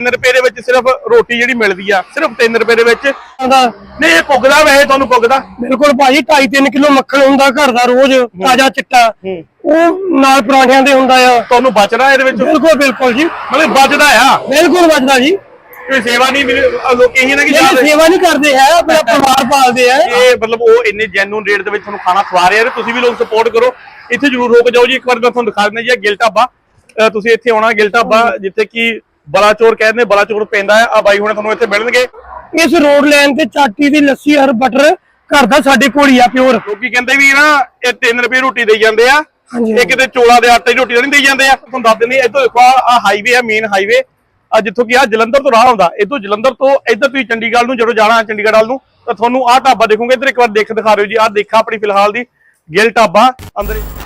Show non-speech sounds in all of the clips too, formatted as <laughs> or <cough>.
3 ਰੁਪਏ ਦੇ ਵਿੱਚ ਸਿਰਫ ਰੋਟੀ ਜਿਹੜੀ ਮਿਲਦੀ ਆ ਸਿਰਫ 3 ਰੁਪਏ ਦੇ ਵਿੱਚ। ਨਹੀਂ ਇਹ ਪੁੱਗਦਾ ਵੈਸੇ ਤੁਹਾਨੂੰ ਪੁੱਗਦਾ? ਬਿਲਕੁਲ ਭਾਜੀ 2.5-3 ਕਿਲੋ ਮੱਖਣ ਹੁੰਦਾ ਘਰ ਦਾ ਰੋਜ਼ ਤਾਜ਼ਾ ਚਿੱਟਾ। ਉਹ ਨਾਲ ਪਰਾਂਠਿਆਂ ਦੇ ਹੁੰਦਾ ਆ। ਤੁਹਾਨੂੰ ਬਚਦਾ ਇਹਦੇ ਵਿੱਚ? ਬਿਲਕੁਲ ਬਿਲਕੁਲ ਜੀ। ਮਤਲਬ ਬਚਦਾ ਆ? ਬਿਲਕੁਲ ਬਚਦਾ ਜੀ। ਕੋਈ ਸੇਵਾ ਨਹੀਂ ਮਿਲੀ ਲੋਕ ਇਹੀ ਨਾ ਕਿ ਸੇਵਾ ਨਹੀਂ ਕਰਦੇ ਹੈ ਆਪਣਾ ਪਰਿਵਾਰ ਪਾਲਦੇ ਆ। ਇਹ ਮਤਲਬ ਉਹ ਇੰਨੇ ਜੈਨੂਨ ਰੇਟ ਦੇ ਵਿੱਚ ਤੁਹਾਨੂੰ ਖਾਣਾ ਖਵਾ ਰਹੇ ਆ ਤੁਸੀਂ ਵੀ ਲੋਕ ਸਪੋਰਟ ਕਰੋ। ਇੱਥੇ ਜਰੂਰ ਹੋ ਕੇ ਜਾਓ ਜੀ ਇੱਕ ਵਾਰ ਮੈਂ ਤੁਹਾਨੂੰ ਦਿਖਾ ਦਿੰਦਾ ਜੀ ਇਹ ਗਿਲ ਢਾਬਾ। ਤੁਸੀਂ ਇੱਥੇ ਆਉਣਾ ਗਿਲ ਢਾਬਾ ਜਿੱਥੇ ਕਿ ਬਲਾਚੌਰ ਕਹਿੰਦੇ ਬਲਾਚੌਰ ਪੈਂਦਾ ਆ ਆ ਬਾਈ ਹੁਣੇ ਤੁਹਾਨੂੰ ਇੱਥੇ ਮਿਲਣਗੇ। ਇਸ ਰੋਡ ਲਾਈਨ ਤੇ ਚਾਟੀ ਦੀ ਲੱਸੀ ਹਰ ਬਟਰ ਘਰ ਦਾ ਸਾਡੇ ਕੋਲ ਹੀ ਆ ਪਿਓਰ ਲੋਕੀ ਕਹਿੰਦੇ ਵੀ ਨਾ ਇਹ 3 ਰੁਪਏ ਰੋਟੀ ਦੇਈ ਜਾਂਦੇ ਆ। ਹਾਂਜੀ। ਇਹ ਕਿਤੇ ਚੋਲਾ ਦੇ ਆਟੇ ਦੀ ਰੋਟੀ ਤਾਂ ਨਹੀਂ ਦੇਈ ਜਾਂਦੇ ਆ। ਤੁਹਾਨੂੰ ਦੱਸ ਦਿੰਦੇ ਇੱਥੋਂ ਦੇਖੋ ਆ ਹਾਈਵੇ ਆ ਮੇਨ ਹਾਈਵੇ ਆ ਜਿੱਥੋਂ ਕਿ ਆ ਜਲੰਧਰ ਤੋਂ ਰਾਹ ਆਉਂਦਾ। ਇਦੋਂ ਜਲੰਧਰ ਤੋਂ ਇੱਧਰ ਤੁਸੀਂ ਚੰਡੀਗੜ੍ਹ ਨੂੰ ਜਦੋਂ ਜਾਣਾ ਚੰਡੀਗੜ੍ਹ ਵੱਲ ਨੂੰ ਤਾਂ ਤੁਹਾਨੂੰ ਆਹ ਢਾਬਾ ਦੇਖੋਗੇ। ਇੱਧਰ ਇੱਕ ਵਾਰ ਦੇਖ ਦਿਖਾ ਰਹੇ ਹੋ ਜੀ। ਆਹ ਦੇਖਾ ਆਪਣੀ ਫਿਲਹਾਲ ਦੀ ਗਿਲ ਢਾਬਾ। ਅੰਦਰ ਹੀ-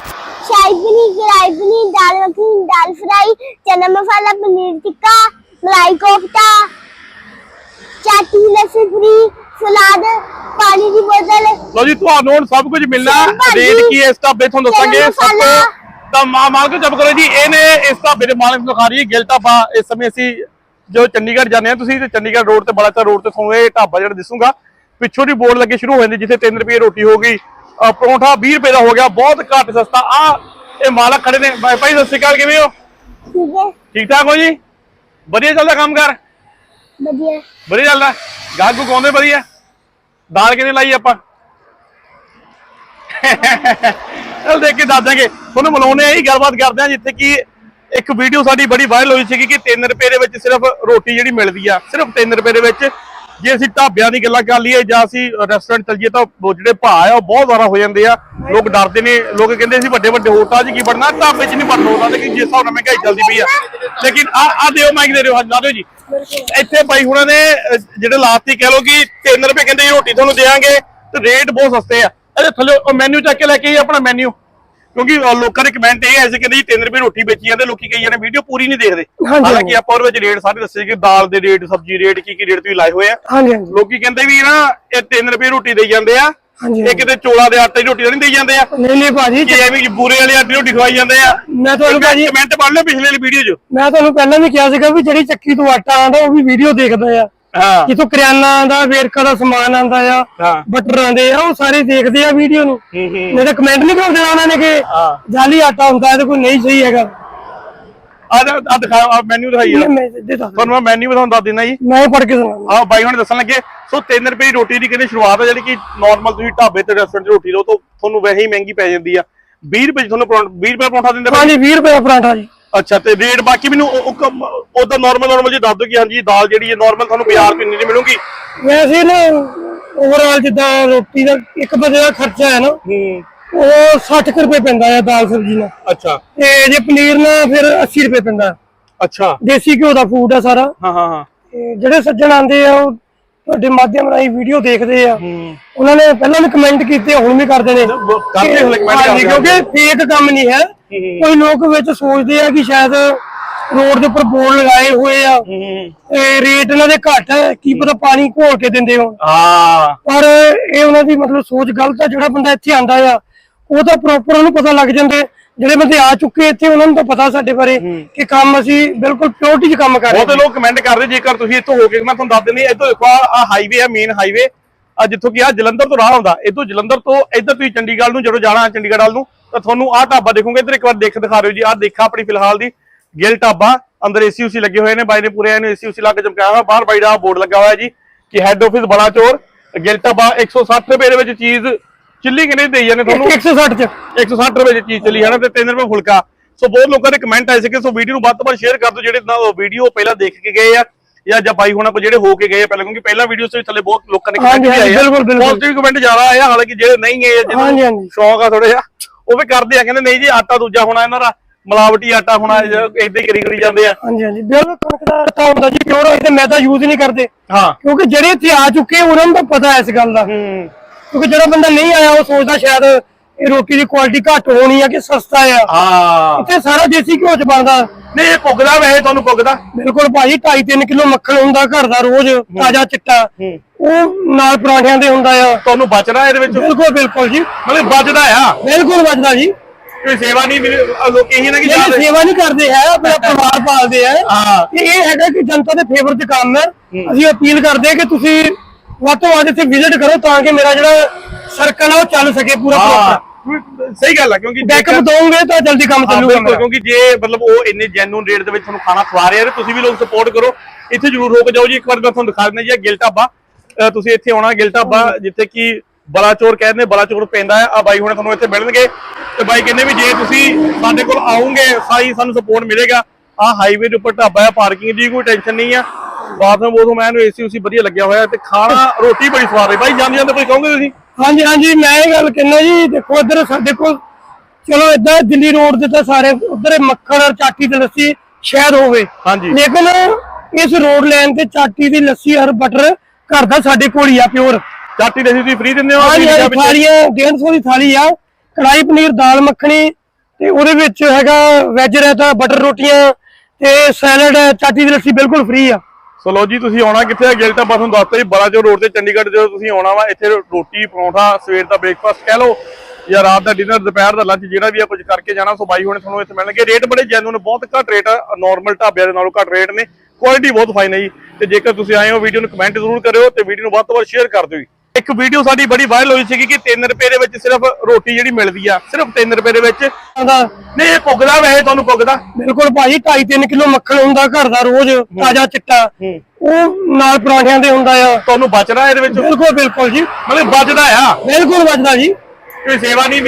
ਕੜਾਈ ਪਨੀਰ ਕੜਾਈ ਪਨੀਰ ਦਾਲ ਮੱਖਣੀ ਦਾਲ ਫਰਾਈ ਚਨਾ ਮਸਾਲਾ ਪਨੀਰ ਟਿੱਕਾ ਮਲਾਈ ਕੋਫਤਾ ਚਾਟੀ ਲੱਸੀ ਪੂਰੀ ਸਲਾਦ ਪਾਣੀ ਦੀ ਬੋਤਲ ਲਓ ਜੀ ਤੁਹਾਨੂੰ ਸਭ ਕੁਝ ਮਿਲਣਾ ਰੇਟ ਕੀ ਹੈ ਇਸ ਢਾਬੇ? ਤੁਹਾਨੂੰ ਦੱਸਾਂਗੇ। ਸਭ ਤਾਂ ਮਾ ਮਾਲਕ ਨੂੰ ਚੱਪ ਕਰੋ ਜੀ। ਇਹਨੇ ਇਸ ਢਾਬੇ ਦੇ ਮਾਲਕ ਨੂੰ ਖਾਰੀ ਗਿਲ ਢਾਬਾ। ਇਸ ਸਮੇਂ ਅਸੀਂ ਜੋ ਚੰਡੀਗੜ੍ਹ ਜਾਂਦੇ ਆ ਤੁਸੀਂ ਤੇ ਚੰਡੀਗੜ੍ਹ ਰੋਡ ਤੇ ਬਲਾਚਾ ਰੋਡ ਤੇ ਤੁਹਾਨੂੰ ਇਹ ਢਾਬਾ ਜਿਹੜਾ ਦਿਸੂਗਾ। ਪਿੱਛੋਂ ਦੀ ਬੋਰਡ ਲੱਗੇ ਸ਼ੁਰੂ ਹੋ ਜਾਂਦੇ ਜਿੱਥੇ 3 ਰੁਪਏ ਰੋਟੀ ਹੋ ਗਈ। ਅ, ਪਰੌਂਠਾ 20 ਰੁਪਏ ਦਾ ਹੋ ਗਿਆ ਬਹੁਤ ਘੱਟ ਸਸਤਾ। ਆ ਇਹ ਮਾਲਕ ਖੜੇ ਨੇ। ਭਾਈ ਭਾਈ ਸਤਿ ਸ਼੍ਰੀ ਅਕਾਲ ਕਿਵੇਂ ਹੋ? ਠੀਕ ਹੈ। ਠੀਕ ਠਾਕ ਹੋ ਜੀ? ਵਧੀਆ ਚੱਲਦਾ ਕੰਮ ਕਰ? ਵਧੀਆ। ਵਧੀਆ ਚੱਲਦਾ। ਗਾਹਕ ਨੂੰ ਕੌਂਦੇ ਵਧੀਆ? ਦਾਲ ਕਿਨੇ ਲਾਈ ਆਪਾਂ? ਚਲ ਦੇਖ ਕੇ ਦੱਸ ਦਾਂਗੇ ਤੁਹਾਨੂੰ ਮਿਲਾਉਣੇ ਆਈ ਗੱਲਬਾਤ ਕਰਦੇ ਆ ਜਿੱਥੇ ਕਿ ਇੱਕ ਵੀਡੀਓ ਸਾਡੀ ਬੜੀ ਵਾਇਰਲ ਹੋਈ ਸੀਗੀ ਕਿ 3 ਰੁਪਏ ਦੇ ਵਿੱਚ ਸਿਰਫ ਰੋਟੀ ਜਿਹੜੀ ਮਿਲਦੀ ਆ ਸਿਰਫ 3 ਰੁਪਏ ਦੇ ਵਿੱਚ ਜੇ ਅਸੀਂ ਢਾਬਿਆਂ ਦੀ ਗੱਲਾਂ ਕਰ ਲਈਏ ਜਾਂ ਅਸੀਂ ਰੈਸਟੋਰੈਂਟ ਚੱਲ ਜਾਈਏ ਤਾਂ ਉਹ ਜਿਹੜੇ ਭਾਅ ਆ ਉਹ ਬਹੁਤ ਜ਼ਿਆਦਾ ਹੋ ਜਾਂਦੇ ਆ। ਲੋਕ ਡਰਦੇ ਨੇ ਲੋਕ ਕਹਿੰਦੇ ਅਸੀਂ ਵੱਡੇ ਵੱਡੇ ਹੋਟਲਾਂ 'ਚ ਕੀ ਬਣਨਾ ਢਾਬੇ 'ਚ ਨਹੀਂ ਬਣਨਾ ਹੁੰਦਾ ਲੇਕਿਨ ਜਿਸ ਹਿਸਾਬ ਨਾਲ ਮਹਿੰਗਾਈ ਚੱਲਦੀ ਪਈ ਆ। ਲੇਕਿਨ ਆ ਆ ਦਿਓ ਮਾਈਕ ਦੇ ਦਿਓ ਹਾਂ ਲਾ ਦਿਓ ਜੀ। ਇੱਥੇ ਬਾਈ ਹੁਣਾਂ ਨੇ ਅਹ, ਜਿਹੜੇ ਲਾਤੀ ਕਹਿ ਲੋ ਕਿ 3 ਰੁਪਏ ਕਹਿੰਦੇ ਜੀ ਰੋਟੀ ਤੁਹਾਨੂੰ ਦੇਵਾਂਗੇ ਤੇ ਰੇਟ ਬਹੁਤ ਸਸਤੇ ਆ। ਇਹਦੇ ਥੱਲੇ ਉਹ ਮੈਨੂ ਚੱਕ ਕੇ ਲੈ ਕੇ ਆਈ ਆਪਣਾ ਮੈਨੂ ਕਿਉਂਕਿ ਲੋਕਾਂ ਦੇ ਕਮੈਂਟ ਇਹ ਐਸੇ ਕਹਿੰਦੇ ਜੀ 3 ਰੁਪਏ ਰੋਟੀ ਵੇਚੀ ਜਾਂਦੇ ਲੋਕੀ ਕਈ ਜਾਂਦੇ ਵੀਡੀਓ ਪੂਰੀ ਨਹੀਂ ਦੇਖਦੇ। ਹਾਲਾਂਕਿ ਆਪਾਂ ਉਹਦੇ ਵਿੱਚ ਰੇਟ ਸਾਰੇ ਦੱਸੇ ਕਿ ਦਾਲ ਦੇ ਰੇਟ ਸਬਜ਼ੀ ਰੇਟ ਕੀ ਕੀ ਰੇਟ ਤੁਸੀਂ ਲਾਏ ਹੋਏ ਆ। ਲੋਕੀ ਕਹਿੰਦੇ ਵੀ ਨਾ ਇਹ 3 ਰੁਪਏ ਰੋਟੀ ਦੇਈ ਜਾਂਦੇ ਆ। ਇਹ ਕਿਤੇ ਚੋਲਾ ਦੇ ਆਟੇ ਦੀ ਰੋਟੀ ਨਹੀਂ ਦੇਈ ਜਾਂਦੇ ਆ। ਨਹੀਂ ਨਹੀਂ ਭਾਜੀ। ਕਿ ਐਵੇਂ ਕਿ ਬੂਰੇ ਵਾਲੇ ਆਟੇ ਰੋਟੀ ਖਵਾਈ ਜਾਂਦੇ ਆ। ਮੈਂ ਤੁਹਾਨੂੰ ਭਾਜੀ ਕਮੈਂਟ ਪੜ੍ਹ ਲਿਓ ਪਿਛਲੇ ਵਾਲੀ ਵੀਡੀਓ 'ਚ। ਮੈਂ ਤੁਹਾਨੂੰ ਪਹਿਲਾਂ ਵੀ ਕਿਹਾ ਸੀਗਾ ਵੀ ਜਿਹੜੀ ਚੱਕੀ ਤੋਂ ਆਟਾ ਆਉਂਦਾ ਉਹ ਵੀ ਵੀਡੀਓ ਦੇਖਦਾ ਆ। ਹਾਂ। ਜਿੱਥੋਂ ਕਰਿਆਨਾ ਆਂਦਾ ਵੇਰਕਾ ਦਾ ਸਮਾਨ ਆਂਦਾ ਆ ਹਾਂ। ਬਟਰ ਆਂਦੇ ਆ ਉਹ ਸਾਰੇ ਦੇਖਦੇ ਆ ਵੀਡੀਓ ਨੂੰ। ਨਹੀਂ ਤਾਂ ਕਮੈਂਟ ਨਹੀਂ ਕਰਦੇ ਉਹਨਾਂ ਨੇ ਕਿ। ਜਾਲੀ ਆਟਾ ਹੁੰਦਾ ਤੇ ਕੋਈ ਨਹੀਂ ਸਹੀ ਹੈਗਾ। ਆ ਆ ਦਿਖਾਓ ਆ ਮੈਨੂ ਦਿਖਾਈ ਮੈਂ ਆ ਮੈਂ ਸਿੱਧੇ ਦੱਸ ਤੁਹਾਨੂੰ ਮੈਂ ਮੈਨੂ ਤੁਹਾਨੂੰ ਦੱਸ ਦਿੰਦਾ ਜੀ। ਮੈਂ ਪੜ ਕੇ ਸੁਣਾਉਂਦਾ ਆ ਬਾਈ ਹੁਣ ਦੱਸਣ ਲੱਗੇ ਸੋ 3 ਰੁਪਏ ਦੀ ਰੋਟੀ ਦੀ ਕਹਿੰਦੇ ਸ਼ੁਰੂਆਤ ਹੈ ਜਿਹੜੀ ਕਿ ਨਾਰਮਲ ਤੁਸੀਂ ਢਾਬੇ ਤੇ ਰੈਸਟੋਰੈਂਟ 'ਚ ਰੋਟੀ ਲਓ ਤਾਂ ਤੁਹਾਨੂੰ ਵੈਸੇ ਹੀ ਮਹਿੰਗੀ ਪੈ ਜਾਂਦੀ ਆ। 20 ਰੁਪਏ ਤੁਹਾਨੂੰ ਪਰੌਂਠ- 20 ਰੁਪਏ ਪਰੌਂਠਾ ਦਿੰਦੇ ਹਾਂਜੀ 20 ਰੁਪਏ ਦਾ ਪਰਾਂਠਾ ਜੀ। ਅੱਛਾ ਤੇ ਰੇਟ ਬਾਕੀ ਮੈਨੂੰ ਉਹਦਾ ਨਾਰਮਲ ਨਾਰਮਲ ਜੀ ਦੱਸ ਦਿਓ ਕਿ ਹਾਂਜੀ ਦਾਲ ਜਿਹੜੀ ਹੈ ਨਾਰਮਲ ਤੁਹਾਨੂੰ ਬਾਜ਼ਾਰ ਇੰਨੀ ਦੀ ਮਿਲੂਗੀ। ਵੈਸੇ ਨਾ ਓਵਰਆਲ ਜਿੱਦਾਂ ਰੋਟੀ ਦਾ ਇੱਕ ਬੰਦੇ ਦਾ ਖਰਚਾ ਹੈ ਨਾ ਹੂੰ। ਉਹ 60 ਕੁ ਰੁਪਏ ਪੈਂਦਾ ਆ ਦਾਲ ਸਬਜ਼ੀ ਨਾਲ। ਅੱਛਾ। ਤੇ ਜੇ ਪਨੀਰ ਨਾਲ ਫਿਰ 80 ਰੁਪਏ ਪੈਂਦਾ ਅੱਛਾ। ਦੇਸੀ ਘਿਓ ਦਾ ਫੂਡ ਆ ਸਾਰਾ। ਹਾਂ ਹਾਂ ਹਾਂ। ਜਿਹੜੇ ਸੱਜਣ ਆਂਦੇ ਆ ਉਹ ਤੁਹਾਡੇ ਮਾਧਿਅਮ ਰਾਹੀਂ ਵੀਡੀਓ ਦੇਖਦੇ ਆ। ਹੂੰ। ਉਹਨਾਂ ਨੇ ਪਹਿਲਾਂ ਵੀ ਕਮੈਂਟ ਕੀਤੇ ਹੁਣ ਵੀ ਕਰਦੇ ਨੇ। ਕਰਦੇ ਹੋਣੇ ਹਾਂਜੀ, ਕਰਦੇ। ਕਿਉਂਕਿ ਫੇਕ ਕੰਮ ਨਹੀਂ ਹੈ। ਕੋਈ ਲੋਕ ਵਿੱਚ ਸੋਚਦੇ ਆ ਕਿ ਸ਼ਾਇਦ ਰੋਡ ਦੇ ਉੱਪਰ ਬੋਰਡ ਲਗਾਏ ਹੋਏ ਆ। ਹੂੰ। ਤੇ ਰੇਟ ਇਹਨਾਂ ਦੇ ਘੱਟ ਹੈ ਕੀ ਪਤਾ ਪਾਣੀ ਘੋਲ ਕੇ ਦਿੰਦੇ ਹੋ ਹਾਂ। ਪਰ ਇਹ ਉਹਨਾਂ ਦੀ ਮਤਲਬ ਸੋਚ ਗਲਤ ਆ ਜਿਹੜਾ ਬੰਦਾ ਇੱਥੇ ਆਂਦਾ ਆ ਉਹ ਤਾਂ ਪ੍ਰੋਪਰ ਉਹਨੂੰ ਪਤਾ ਲੱਗ ਜਾਂਦੇ। ਜਿਹੜੇ ਬੰਦੇ ਆ ਚੁੱਕੇ ਇੱਥੇ ਉਹਨਾਂ ਨੂੰ ਤਾਂ ਪਤਾ ਸਾਡੇ ਬਾਰੇ ਕਿ ਕੰਮ ਅਸੀਂ ਬਿਲਕੁਲ ਪਿਓਰਟੀ 'ਚ ਕੰਮ ਕਰ ਰਹੇ ਬਹੁਤੇ ਲੋਕ ਕਮੈਂਟ ਕਰਦੇ ਜੇਕਰ ਤੁਸੀਂ ਇੱਥੋਂ ਹੋ ਕੇ ਮੈਂ ਤੁਹਾਨੂੰ ਦੱਸ ਦਿੰਦੀ ਇੱਥੋਂ ਦੇਖੋ ਆ ਹਾਈਵੇ ਆ ਮੇਨ ਹਾਈਵੇ ਆ ਜਿੱਥੋਂ ਕਿ ਆ ਜਲੰਧਰ ਤੋਂ ਰਾਹ ਆਉਂਦਾ ਇੱਥੋਂ ਜਲੰਧਰ ਤੋਂ ਇੱਧਰ ਤੁਸੀਂ ਚੰਡੀਗੜ੍ਹ ਨੂੰ ਜਦੋਂ ਜਾਣਾ ਚੰਡੀਗੜ੍ਹ ਵੱਲ ਨੂੰ ਤਾਂ ਤੁਹਾਨੂੰ ਆਹ ਢਾਬਾ ਦੇਖੋਗੇ ਇੱਧਰ ਇੱਕ ਵਾਰ ਦੇਖ ਦਿਖਾ ਰਹੇ ਹੋ ਜੀ ਆਹ ਦੇਖਾ ਆਪਣੀ ਫਿਲਹਾਲ ਦੀ ਗਿਲ ਢਾਬਾ ਅੰਦਰ ਏਸੀ ਉਸੀ ਲੱਗੇ ਹੋਏ ਨੇ ਬਾਈ ਨੇ ਪੂਰੇ ਇਹਨੂੰ ਏਸੀ ਉਸੀ ਲਾ ਕੇ ਚਮਕਾਇਆ ਹੋਇਆ ਬਾਹਰ ਬਾਈ ਦਾ ਬੋਰਡ ਲੱਗਾ ਹੋਇਆ ਜੀ ਕਿ ਹੈੱਡ ਆਫਿਸ ਬਲਾਚੌਰ ਗਿਲ ਢਾਬਾ 160 ਰੁਪਏ ਦੇ ਵਿੱਚ ਚੀਜ਼ ਚਿੱਲੀ ਕਿੰਨੇ ਦੇਈ ਜਾਂਦੇ ਤੁਹਾਨੂੰ 160 'ਚ 160 ਰੁਪਏ ਦੀ ਚੀਜ਼ ਚੱਲੀ ਹੈ ਨਾ ਤੇ 3 ਰੁਪਏ ਫੁਲਕਾ ਸੋ ਬਹੁਤ ਲੋਕਾਂ ਦੇ ਕਮੈਂਟ ਆਏ ਸੀ ਕਿ ਸੋ ਵੀਡੀਓ ਨੂੰ ਵੱਧ ਤੋਂ ਵੱਧ ਸ਼ੇਅਰ ਕਰ ਦਿਓ ਜਿਹੜੇ ਵੀਡੀਓ ਪਹਿਲਾਂ ਦੇਖ ਕੇ ਗਏ ਆ ਜਾਂ ਜਾਂ ਬਾਈ ਹੋਣਾ ਕੋ ਜਿਹੜੇ ਹੋ ਕੇ ਗਏ ਆ ਪਹਿਲਾਂ ਕਿਉਂਕਿ ਪਹਿਲਾਂ ਵੀਡੀਓ ਸੇ ਥੱਲੇ ਬਹੁਤ ਲੋਕਾਂ ਨੇ ਕਮੈਂਟ ਆਏ ਆ। ਪੋਜ਼ਿਟਿਵ ਕਮੈਂਟ ਜ਼ਿਆਦਾ ਆਏ ਆ ਹਾਲਾਂਕਿ ਜਿਹੜੇ ਨਹੀਂ ਗਏ ਜਿਹਨਾਂ ਹਾਂਜੀ। ਸ਼ੌਂਕ ਆ ਥੋੜੇ ਜਿਹਾ ਉਹ ਵੀ ਕਰਦੇ ਆ ਕਹਿੰਦੇ ਨਹੀਂ ਜੀ ਆਟਾ ਦੂਜਾ ਹੋਣਾ ਇਹਨਾਂ ਦਾ ਮਲਾਵਟੀ ਆਟਾ ਹੋਣਾ ਇਦਾਂ ਹੀ ਕਰੀ ਕਰੀ ਜਾਂਦੇ ਆ। ਹਾਂਜੀ ਹਾਂਜੀ। ਬਿਲਕੁਲ ਕਣਕ ਦਾ ਆਟਾ ਹੁੰਦਾ ਜੀ ਪਿਓਰ ਤੇ ਮੈਦਾ ਯੂਜ਼ ਨਹੀਂ ਕਰਦੇ। ਹਾਂ। ਕਿਉਂਕਿ ਜਿਹੜੇ ਇੱਥੇ ਆ ਚੁੱਕੇ ਉਹਨਾਂ ਨੂੰ ਤਾਂ ਪਤਾ ਇਸ ਗੱਲ ਦਾ। ਹੂੰ। ਕਿਉਂਕਿ ਜਿਹੜਾ ਬੰਦਾ ਨਹੀਂ ਆਇਆ ਉਹ ਸੋਚਦਾ ਸ਼ਾਇਦ ਇਹ ਰੋਟੀ ਦੀ ਕੁਆਲਿਟੀ ਘੱਟ ਹੋਣੀ ਆ ਕਿ ਸਸਤਾ ਆ? ਹਾਂ। ਇੱਥੇ ਸਾਰਾ ਦੇਸੀ ਘਿਓ ਚ ਬਣਦਾ। ਨਹੀਂ ਇਹ ਪੁੱਗਦਾ ਵੈਸੇ ਤੁਹਾਨੂੰ ਪੁੱਗਦਾ ਬਿਲਕੁਲ ਭਾਜੀ 2.5-3 ਕਿਲੋ ਮੱਖਣ ਹੁੰਦਾ ਘਰ ਦਾ ਰੋਜ਼ ਤਾਜ਼ਾ ਚਿੱਟਾ। ਉਹ ਨਾਲ ਪਰਾਂਠਿਆਂ ਦੇ ਹੁੰਦਾ ਆ। ਤੁਹਾਨੂੰ ਬਚਦਾ ਇਹਦੇ ਵਿੱਚ? ਬਿਲਕੁਲ ਬਿਲਕੁਲ ਜੀ। ਮਤਲਬ ਬਚਦਾ ਆ? ਬਿਲਕੁਲ ਬਚਦਾ ਜੀ। ਕੋਈ ਸੇਵਾ ਨਹੀਂ ਲੋਕ ਇਹੀ ਨਾ ਕਿ ਜਾਂਦੇ ਸੇਵਾ ਨਹੀਂ ਕਰਦੇ ਹੈ ਆਪਣਾ ਪਰਿਵਾਰ ਪਾਲਦੇ ਆ। ਹਾਂ। ਇਹ ਹੈਗਾ ਕਿ ਜਨਤਾ ਦੇ ਫੇਵਰ 'ਚ ਕੰਮ ਹੈ। ਅਸੀਂ ਅਪੀਲ ਕਰਦੇ ਕਿ ਤੁਸੀਂ ਵੱਧ ਤੋਂ ਵੱਧ ਇੱਥੇ ਵਿਜ਼ਿਟ ਕਰੋ ਤਾਂ ਕਿ ਮੇਰਾ ਜਿਹੜਾ ਸਰਕਲ ਆ ਉਹ ਚੱਲ ਸਕੇ ਪੂਰਾ ਪ੍ਰੋਪਰ ਸਹੀ ਗੱਲ ਆ ਕਿਉਂਕਿ ਬੈਕਅਪ ਦੋਗੇ ਤਾਂ ਜਲਦੀ ਕੰਮ ਚੱਲੂਗਾ ਬਿਲਕੁਲ ਮੇਰਾ। ਕਿਉਂਕਿ ਜੇ ਮਤਲਬ ਉਹ ਇੰਨੇ ਜੈਨੂਨ ਰੇਟ ਦੇ ਵਿੱਚ ਤੁਹਾਨੂੰ ਖਾਣਾ ਖਵਾ ਰਹੇ ਆ ਤੇ ਤੁਸੀਂ ਵੀ ਲੋਕ ਸਪੋਰਟ ਕਰੋ। ਇੱਥੇ ਜਰੂਰ ਰੁਕ ਜਾਓ ਜੀ ਇੱਕ ਵਾਰ ਮੈਂ ਤੁਹਾਨੂੰ ਦਿਖਾ ਦਿੰਦਾ ਜੀ ਗਿਲ ਢਾਬਾ। ਤੁਸੀਂ ਇੱਥੇ ਆਉਣਾ ਗਿਲ ਢਾਬਾ ਜਿੱਥੇ ਕਿ ਬਲਾਚੌਰ ਕਹਿੰਦੇ ਬਲਾਚੌਰ ਪੈਂਦਾ ਆ। ਬਾਈ ਹੁਣੇ ਤੁਹਾਨੂੰ ਇੱਥੇ ਮਿਲਣਗੇ। ਤੇ ਬਾਈ ਕਹਿੰਦੇ ਵੀ ਜੇ ਤੁਸੀਂ ਸਾਡੇ ਕੋਲ ਆਉਂਗੇ ਸਾਈ ਸਾਨੂੰ ਸਪੋਰਟ ਮਿਲੇਗਾ। ਆ ਹਾਈਵੇ ਦੇ ਉੱਪਰ ਢਾਬਾ ਹੈ ਪਾਰਕਿੰਗ ਦੀ ਕੋਈ ਟੈਨਸ਼ਨ ਨਹੀਂ ਆ। ਬਾਥਰੂਮ ਬੋਥਰੂਮ ਐਨ ਏਸੀ ਉਸੀ ਵਧੀਆ ਲੱਗਿਆ ਹੋਇਆ ਤੇ ਖਾਣਾ ਰੋਟੀ ਬੜੀ ਸਵਾਦ ਹੈ ਬਾਈ ਜਾਂਦੇ ਜਾਂਦੇ ਕੋਈ ਕਹੋਗੇ ਤੁਸੀਂ? ਹਾਂਜੀ ਹਾਂਜੀ ਮੈਂ ਇਹ ਗੱਲ ਕਹਿੰਦਾ ਜੀ ਦੇਖੋ ਇੱਧਰ ਸਾਡੇ ਕੋਲ ਚਲੋ ਏਦਾਂ ਦਿੱਲੀ ਰੋਡ ਤੇ ਤਾਂ ਸਾਰੇ ਉਧਰ ਮੱਖਣ ਔਰ ਚਾਟੀ ਦੀ ਲੱਸੀ ਸ਼ਾਇਦ ਹੋਵੇ। ਹਾਂਜੀ। ਲੇਕਿਨ ਇਸ ਰੋਡ ਲਾਈਨ ਤੇ ਚਾਟੀ ਦੀ ਲੱਸੀ ਔਰ ਬਟਰ ਘਰ ਦਾ ਸਾਡੇ ਕੋਲ ਹੀ ਆ ਪਿਓਰ ਚਾਟੀ ਦੇ ਤੁਸੀਂ ਫ੍ਰੀ ਦਿੰਦੇ ਹੋ ਹਾਂਜੀ ਥਾਲੀਆਂ 150 ਦੀ ਥਾਲੀ ਆ। ਕੜਾਈ ਪਨੀਰ ਦਾਲ ਮੱਖਣੀ ਤੇ ਉਹਦੇ ਵਿੱਚ ਹੈਗਾ ਵੈਜ ਰਾਇਤਾ ਬਟਰ ਰੋਟੀਆਂ ਤੇ ਸੈਲਡ ਚਾਟੀ ਦੀ ਲੱਸੀ ਬਿਲਕੁਲ ਫ੍ਰੀ ਆ। ਸੋ ਲੋ ਜੀ, ਤੁਸੀਂ ਆਉਣਾ ਕਿੱਥੇ ਹੈ ਗਿਲਟਾ ਬਸ ਤੁਹਾਨੂੰ ਦੱਸਤਾ ਜੀ ਬਲਾਚੌਰ ਰੋਡ ਤੇ ਚੰਡੀਗੜ੍ਹ ਜਦੋਂ ਤੁਸੀਂ ਆਉਣਾ ਵਾ, ਇੱਥੇ ਰੋਟੀ, ਪਰੌਂਠਾ, ਸਵੇਰ ਦਾ ਬ੍ਰੇਕਫਾਸਟ ਕਹਿ ਲਓ ਜਾਂ ਰਾਤ ਦਾ ਡਿਨਰ ਦੁਪਹਿਰ ਦਾ ਲੰਚ ਜਿਹੜਾ ਵੀ ਆ, ਕੁਝ ਕਰਕੇ ਜਾਣਾ। ਸੋ ਬਾਈ ਹੁਣੇ ਤੁਹਾਨੂੰ ਇੱਥੇ ਮਿਲਣਗੇ। ਰੇਟ ਬੜੇ ਜੈਨੂਨ ਬਹੁਤ ਘੱਟ ਰੇਟ ਆ ਨਾਰਮਲ ਢਾਬਿਆਂ ਦੇ ਨਾਲੋਂ ਘੱਟ ਰੇਟ ਨੇ। ਕੁਆਲਿਟੀ ਬਹੁਤ ਫਾਈਨ ਹੈ ਜੀ। ਤੇ ਜੇਕਰ ਤੁਸੀਂ ਆਏ ਹੋ ਵੀਡੀਓ ਨੂੰ ਕਮੈਂਟ ਜ਼ਰੂਰ ਕਰਿਓ ਤੇ ਵੀਡੀਓ ਨੂੰ ਵੱਧ ਤੋਂ ਵੱਧ ਸ਼ੇਅਰ ਕਰ ਦਿਓ ਜੀ। ਇੱਕ ਵੀਡੀਓ ਸਾਡੀ ਬੜੀ ਵਾਇਰਲ ਹੋਈ ਸੀਗੀ ਕਿ 3 ਰੁਪਏ ਦੇ ਵਿੱਚ ਸਿਰਫ ਰੋਟੀ ਜਿਹੜੀ ਮਿਲਦੀ ਆ ਸਿਰਫ 3 ਰੁਪਏ ਦੇ ਵਿੱਚ। ਨਹੀਂ ਇਹ ਪੁੱਗਦਾ ਵੈਸੇ ਤੁਹਾਨੂੰ ਪੁੱਗਦਾ ਬਿਲਕੁਲ ਭਾਜੀ 2.5-3 ਕਿਲੋ ਮੱਖਣ ਹੁੰਦਾ ਘਰ ਦਾ ਰੋਜ਼ ਤਾਜ਼ਾ ਚਿੱਟਾ। ਉਹ ਨਾਲ ਪਰਾਂਠਿਆਂ ਦੇ ਹੁੰਦਾ ਆ। ਤੁਹਾਨੂੰ ਬਚਦਾ ਇਹਦੇ ਵਿੱਚ? ਬਿਲਕੁਲ ਬਿਲਕੁਲ ਜੀ। ਮਤਲਬ ਬਚਦਾ ਆ? ਬਿਲਕੁਲ ਵੱਜਦਾ ਜੀ। ਕੋਈ ਸੇਵਾ ਨਹੀਂ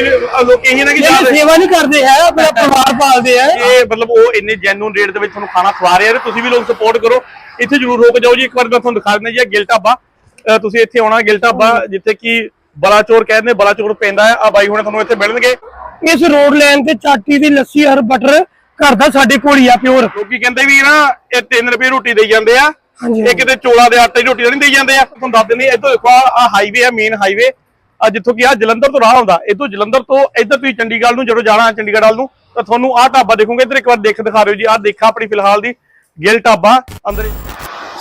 ਲੋਕ ਇਹੀ ਨਾ ਕਿ ਸੇਵਾ ਨਹੀਂ ਕਰਦੇ ਹੈ ਆਪਣਾ <laughs> ਪਰਿਵਾਰ ਪਾਲਦੇ ਆ। ਇਹ ਮਤਲਬ ਉਹ ਇੰਨੇ ਜੈਨੂਨ ਰੇਟ ਦੇ ਵਿੱਚ ਤੁਹਾਨੂੰ ਖਾਣਾ ਖਵਾ ਰਹੇ ਆ ਤੁਸੀਂ ਵੀ ਲੋਕ ਸਪੋਰਟ ਕਰੋ। ਇੱਥੇ ਜਰੂਰ ਰੁਕ ਜਾਓ ਜੀ ਇੱਕ ਵਾਰ ਮੈਂ ਤੁਹਾਨੂੰ ਦਿਖਾ ਦਿੰਦਾ ਜੀ ਇਹ ਗਿਲ ਢਾਬਾ। ਤੁਸੀਂ ਇੱਥੇ ਆਉਣਾ ਗਿਲ ਢਾਬਾ ਜਿੱਥੇ ਕਿ ਬਲਾਚੌਰ ਕਹਿੰਦੇ ਬਲਾਚੌਰ ਪੈਂਦਾ ਹੈ। ਆ ਬਾਈ ਹੁਣੇ ਤੁਹਾਨੂੰ ਇੱਥੇ ਮਿਲਣਗੇ। ਇਸ ਰੋਡ ਲਾਈਨ ਤੇ ਚਾਟੀ ਦੀ ਲੱਸੀ ਔਰ ਬਟਰ ਘਰ ਦਾ ਸਾਡੇ ਕੋਲ ਹੀ ਆ ਪਿਓਰ। ਲੋਕੀ ਕਹਿੰਦੇ ਵੀ ਨਾ ਇਹ 3 ਰੁਪਏ ਰੋਟੀ ਦੇਈ ਜਾਂਦੇ ਆ। ਇਹ ਕਿਤੇ ਚੋਲਾ ਦੇ ਆਟੇ ਦੀ ਰੋਟੀ ਨਹੀਂ ਦੇਈ ਜਾਂਦੇ ਆ। ਤੁਹਾਨੂੰ ਦੱਸ ਦਿੰਦੇ ਇੱਥੋਂ ਦੇਖੋ ਆ ਹਾਈਵੇ ਆ ਮੇਨ ਹਾਈਵੇ ਆ ਜਿੱਥੋਂ ਕਿ ਆ ਜਲੰਧਰ ਤੋਂ ਰਾਹ ਆਉਂਦਾ। ਇਥੋਂ ਜਲੰਧਰ ਤੋਂ ਇੱਧਰ ਤੁਸੀਂ ਚੰਡੀਗੜ੍ਹ ਨੂੰ ਜਦੋਂ ਜਾਣਾ ਚੰਡੀਗੜ੍ਹ ਵੱਲ ਨੂੰ ਤਾਂ ਤੁਹਾਨੂੰ ਆਹ ਢਾਬਾ ਦੇਖੋਗੇ। ਇੱਧਰ ਇੱਕ ਵਾਰ ਦੇਖ ਦਿਖਾ ਦਿਓ ਜੀ। ਆਹ ਦੇਖਾ ਆਪਣੀ ਫਿਲਹਾਲ ਦੀ ਗਿਲ ਢਾਬਾ। ਅੰਦਰ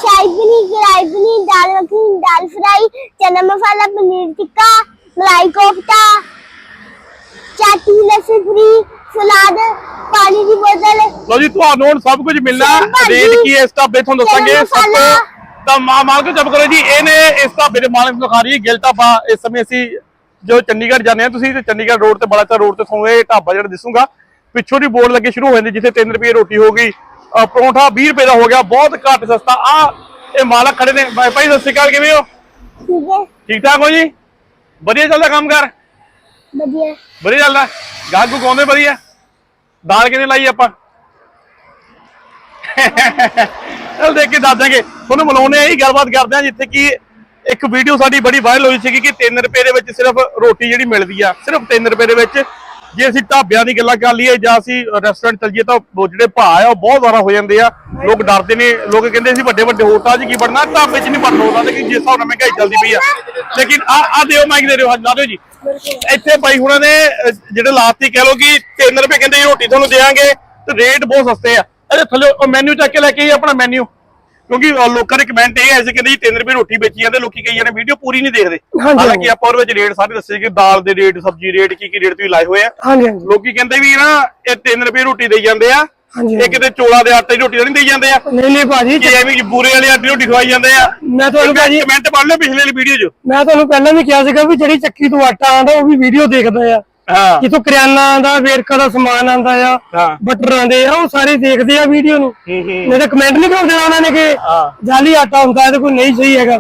शाही पनीर कढ़ाई पनीर दाल मखनी दाल फ्राई चना मसाला पनीर टिक्का मलाई कोफ्ता चाटी लस्सी फ्री सलाद पानी की बोतल ਲਓ ਜੀ ਤੁਹਾਨੂੰ ਹੁਣ ਸਭ ਕੁਝ ਮਿਲਣਾ ਸੇਮ ਭਾਜੀ। ਰੇਟ ਕੀ ਹੈ ਇਸ ਢਾਬੇ ਤੁਹਾਨੂੰ ਦੱਸਾਂਗੇ ਗਰਮ ਸਭ ਮਸਾਲਾ। ਤੋਂ ਤਾਂ ਮਾਂ ਮਾਲਕ ਜਬ ਕਰੋ ਜੀ ਇਹਨੇ ਇਸ ਢਾਬੇ ਦੇ ਮਾਲਕ ਨੂੰ ਖਾ ਰਹੀ ਹੈ ਗਿਲ ਢਾਬਾ ਇਸ ਸਮੇਂ ਅਸੀਂ ਜੋ ਚੰਡੀਗੜ੍ਹ ਜਾਂਦੇ ਆ ਤੁਸੀਂ ਤੇ ਚੰਡੀਗੜ੍ਹ ਰੋਡ ਤੇ ਬੜਾਚਾ ਰੋਡ ਤੇ ਤੁਹਾਨੂੰ ਇਹ ਢਾਬਾ ਜਿਹੜਾ ਦਿਸੂਗਾ ਪਿੱਛੋਂ ਦੀ ਬੋਰਡ ਲੱਗੇ ਸ਼ੁਰੂ ਹੋ ਜਾਂਦੇ ਜਿੱਥੇ 3 ਰੁਪਏ ਰੋਟੀ ਹੋ ਗਈ ਅਹ ਪਰੌਂਠਾ 20 ਰੁਪਏ ਦਾ ਹੋ ਗਿਆ ਬਹੁਤ ਘੱਟ ਸਸਤਾ। ਆ ਇਹ ਮਾਲਕ ਖੜੇ ਨੇ। ਭਾਈ ਸਤਿ ਸ਼੍ਰੀ ਕਿਵੇਂ ਹੋ? ਠੀਕ ਠਾਕ ਹੋ ਜੀ? ਵਧੀਆ ਚੱਲਦਾ ਕੰਮ ਕਰ? ਵਧੀਆ। ਚੱਲਦਾ? ਗਾਹਕ ਨੂੰ ਕੌਂਦੇ ਵਧੀਆ? ਦਾਲ ਕਿਨੇ ਲਾਈ ਆਪਾਂ? ਚਲ ਦੇਖ ਕੇ ਦੱਸ ਦਾਂਗੇ ਤੁਹਾਨੂੰ ਮਿਲਾਉਣੇ ਆ ਗੱਲਬਾਤ ਕਰਦੇ ਆ ਜਿੱਥੇ ਕਿ ਇੱਕ ਵੀਡੀਓ ਸਾਡੀ ਬੜੀ ਵਾਇਰਲ ਹੋਈ ਸੀ ਕਿ 3 ਰੁਪਏ ਦੇ ਵਿੱਚ ਸਿਰਫ ਰੋਟੀ ਜਿਹੜੀ ਮਿਲਦੀ ਆ ਸਿਰਫ 3 ਰੁਪਏ ਦੇ ਵਿੱਚ ਜੇ ਅਸੀਂ ਢਾਬਿਆਂ ਦੀ ਗੱਲਾਂ ਕਰ ਲਈਏ ਜਾਂ ਅਸੀਂ ਰੈਸਟੋਰੈਂਟ ਚੱਲ ਜਾਈਏ ਤਾਂ ਉਹ ਜਿਹੜੇ ਭਾਅ ਆ ਉਹ ਬਹੁਤ ਜ਼ਿਆਦਾ ਹੋ ਜਾਂਦੇ ਆ। ਲੋਕ ਡਰਦੇ ਨੇ ਲੋਕ ਕਹਿੰਦੇ ਅਸੀਂ ਵੱਡੇ ਵੱਡੇ ਹੋਟਲਾਂ 'ਚ ਕੀ ਬਣਨਾ ਢਾਬੇ 'ਚ ਨਹੀਂ ਬਣਨਾ ਹੁੰਦਾ ਲੇਕਿਨ ਜਿਸ ਹਿਸਾਬ ਨਾਲ ਮਹਿੰਗਾਈ ਚੱਲਦੀ ਪਈ ਆ। ਲੇਕਿਨ ਆ ਆ ਦਿਓ ਮਾਈਕ ਦੇ ਦਿਓ ਹਾਂ ਲਾ ਦਿਓ ਜੀ। ਇੱਥੇ ਬਾਈ ਹੁਣਾਂ ਨੇ ਅਹ, ਜਿਹੜੇ ਲਾਤੀ ਕਹਿ ਲੋ ਕਿ 3 ਰੁਪਏ ਕਹਿੰਦੇ ਜੀ ਰੋਟੀ ਤੁਹਾਨੂੰ ਦੇਵਾਂਗੇ ਤੇ ਰੇਟ ਬਹੁਤ ਸਸਤੇ ਆ। ਅਰੇ ਥੱਲੇ ਉਹ ਮੈਨੂ ਚੱਕ ਕੇ ਲੈ ਕੇ ਆਈ ਆਪਣਾ ਮੈਨੂ ਕਿਉਂਕਿ ਲੋਕਾਂ ਦੇ ਕਮੈਂਟ ਇਹ ਐਸੇ ਕਹਿੰਦੇ ਜੀ 3 ਰੁਪਏ ਰੋਟੀ ਵੇਚੀ ਜਾਂਦੇ ਲੋਕੀ ਕਈ ਜਾਂਦੇ ਵੀਡੀਓ ਪੂਰੀ ਨਹੀਂ ਦੇਖਦੇ। ਹਾਲਾਂਕਿ ਆਪਾਂ ਉਹਦੇ ਵਿੱਚ ਰੇਟ ਸਾਰੇ ਦੱਸੇ ਕਿ ਦਾਲ ਦੇ ਰੇਟ ਸਬਜ਼ੀ ਰੇਟ ਕੀ ਕੀ ਰੇਟ ਤੁਸੀਂ ਲਾਏ ਹੋਏ ਆ। ਲੋਕੀ ਕਹਿੰਦੇ ਵੀ ਨਾ ਇਹ 3 ਰੁਪਏ ਰੋਟੀ ਦੇਈ ਜਾਂਦੇ ਆ। ਇਹ ਕਿਤੇ ਚੋਲਾ ਦੇ ਆਟੇ ਦੀ ਰੋਟੀ ਨਹੀਂ ਦੇਈ ਜਾਂਦੇ ਆ। ਨਹੀਂ ਨਹੀਂ ਭਾਜੀ। ਕਿ ਐਵੇਂ ਕਿ ਬੂਰੇ ਵਾਲੀ ਆਟੇ ਰੋਟੀ ਖਵਾਈ ਜਾਂਦੇ ਆ। ਮੈਂ ਤੁਹਾਨੂੰ ਭਾਜੀ ਕਮੈਂਟ ਪੜ੍ਹ ਲਿਓ ਪਿਛਲੇ ਵਾਲੀ ਵੀਡੀਓ 'ਚ। ਮੈਂ ਤੁਹਾਨੂੰ ਪਹਿਲਾਂ ਵੀ ਕਿਹਾ ਸੀਗਾ ਵੀ ਜਿਹੜੀ ਚੱਕੀ ਤੋਂ ਆਟਾ ਆਂਦਾ ਉਹ ਵੀ ਵੀਡੀਓ ਦੇਖਦਾ ਆ। ਹਾਂ। ਜਿੱਥੋਂ ਕਰਿਆਨਾ ਦਾ ਵੇਰਕਾ ਦਾ ਸਮਾਨ ਆਂਦਾ ਆ ਬਟਰ ਆਂਦੇ ਆ ਉਹ ਸਾਰੇ ਦੇਖਦੇ ਆ ਵੀਡੀਓ ਨੂੰ। ਨਹੀਂ ਤਾਂ ਕਮੈਂਟ ਨਹੀਂ ਕਰਦੇ ਉਹਨਾਂ ਨੇ ਕਿ ਜਾਲੀ ਆਟਾ ਹੁੰਦਾ ਤੇ ਕੋਈ ਨਹੀਂ ਸਹੀ ਹੈਗਾ।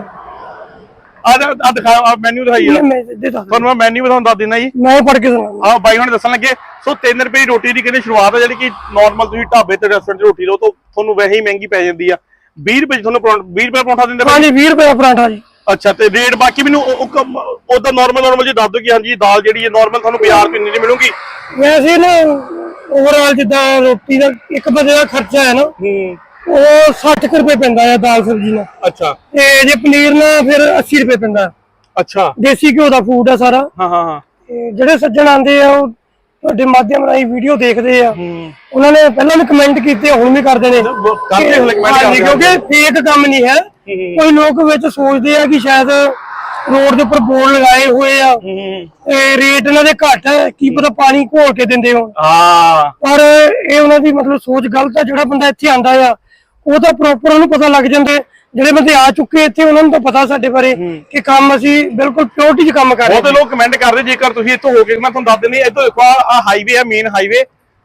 ਆ ਆ ਦਿਖਾ ਆ ਮੈਨੂ ਦਿਖਾਈ ਆ। ਤੁਹਾਨੂੰ ਮੈਂ ਮੈਨੂ ਤੁਹਾਨੂੰ ਦੱਸ ਦਿੰਦਾ ਜੀ। ਮੈਂ ਪੜ ਕੇ ਸੁਣਾਉਂਦਾ। ਆਹ ਬਾਈ ਹੁਣ ਦੱਸਣ ਲੱਗੇ ਸੋ 3 ਰੁਪਏ ਦੀ ਰੋਟੀ ਦੀ ਕਹਿੰਦੇ ਸ਼ੁਰੂਆਤ ਹੈ ਜਿਹੜੀ ਕਿ ਨਾਰਮਲ ਤੁਸੀਂ ਢਾਬੇ ਤੇ ਰੈਸਟੋਰੈਂਟ 'ਚ ਰੋਟੀ ਲਓ ਤਾਂ ਤੁਹਾਨੂੰ ਵੈਸੇ ਹੀ ਮਹਿੰਗੀ ਪੈ ਜਾਂਦੀ ਆ। 20 ਰੁਪਏ ਤੁਹਾਨੂੰ ਪਰੌਂ- 20 ਰੁਪਏ ਪਰੌਂਠਾ ਦਿੰਦੇ ਹਾਂਜੀ 20 ਰੁਪਏ ਦਾ ਪਰਾਂਠਾ ਜੀ। ਅੱਛਾ ਤੇ ਰੇਟ ਬਾਕੀ ਮੈਨੂੰ ਉਹਦਾ ਨਾਰਮਲ ਨਾਰਮਲ ਜੀ ਦੱਸ ਦਿਓ ਕਿ ਹਾਂਜੀ ਦਾਲ ਜਿਹੜੀ ਹੈ ਨਾਰਮਲ ਤੁਹਾਨੂੰ ਬਾਜ਼ਾਰ ਇੰਨੀ ਦੀ ਮਿਲੂਗੀ? ਵੈਸੇ ਨਾ ਓਵਰਆਲ ਜਿੱਦਾਂ ਰੋਟੀ ਦਾ ਇੱਕ ਬੰਦੇ ਦਾ ਖਰਚਾ ਹੈ ਨਾ ਹੂੰ। ਉਹ 60 ਕੁ ਰੁਪਏ ਪੈਂਦਾ ਆ ਦਾਲ ਸਬਜ਼ੀ ਨਾਲ। ਅੱਛਾ। ਤੇ ਜੇ ਪਨੀਰ ਨਾਲ ਫਿਰ 80 ਰੁਪਏ ਪੈਂਦਾ ਅੱਛਾ। ਦੇਸੀ ਘਿਓ ਦਾ ਫੂਡ ਆ ਸਾਰਾ। ਹਾਂ ਹਾਂ ਹਾਂ। ਜਿਹੜੇ ਸੱਜਣ ਆਂਦੇ ਆ ਉਹ ਤੁਹਾਡੇ ਮਾਧਿਅਮ ਰਾਹੀਂ ਵੀਡੀਓ ਦੇਖਦੇ ਆ। ਹੂੰ। ਉਹਨਾਂ ਨੇ ਪਹਿਲਾਂ ਵੀ ਕਮੈਂਟ ਕੀਤੇ ਹੁਣ ਵੀ ਕਰਦੇ ਨੇ। ਕਰਦੇ comment ਹਾਂਜੀ, ਕਰਦੇ। ਕਿਉਂਕਿ ਫੇਕ ਕੰਮ ਨਹੀਂ ਹੈ ਹੂੰ। ਕੋਈ ਲੋਕ ਵਿੱਚ ਸੋਚਦੇ ਆ ਕਿ ਸ਼ਾਇਦ ਰੋਡ ਦੇ ਉੱਪਰ ਬੋਰਡ ਲਗਾਏ ਹੋਏ ਆ। ਹੂੰ। ਤੇ ਰੇਟ ਇਹਨਾਂ ਦੇ ਘੱਟ ਹੈ ਕੀ ਪਤਾ ਪਾਣੀ ਘੋਲ ਕੇ ਦਿੰਦੇ ਹੋ ਹਾਂ। ਪਰ ਇਹ ਉਹਨਾਂ ਦੀ ਮਤਲਬ ਸੋਚ ਗਲਤ ਆ ਜਿਹੜਾ ਬੰਦਾ ਇੱਥੇ ਆਂਦਾ ਆ ਉਹ ਤਾਂ ਪ੍ਰੋਪਰ ਉਹਨੂੰ ਪਤਾ ਲੱਗ ਜਾਂਦੇ। ਜਿਹੜੇ ਬੰਦੇ ਆ ਚੁੱਕੇ ਇੱਥੇ ਉਹਨਾਂ ਨੂੰ ਤਾਂ ਪਤਾ ਸਾਡੇ ਬਾਰੇ ਕਿ ਕੰਮ ਅਸੀਂ ਬਿਲਕੁਲ ਪਿਓਰਟੀ 'ਚ ਕੰਮ ਕਰ ਰਹੇ ਬਹੁਤੇ ਲੋਕ ਕਮੈਂਟ ਕਰਦੇ ਜੇਕਰ ਤੁਸੀਂ ਇੱਥੋਂ ਹੋ ਕੇ ਮੈਂ ਤੁਹਾਨੂੰ ਦੱਸ ਦਿੰਦੀ ਇੱਥੋਂ ਦੇਖੋ ਆ ਹਾਈਵੇ ਆ ਮੇਨ ਹਾਈਵੇ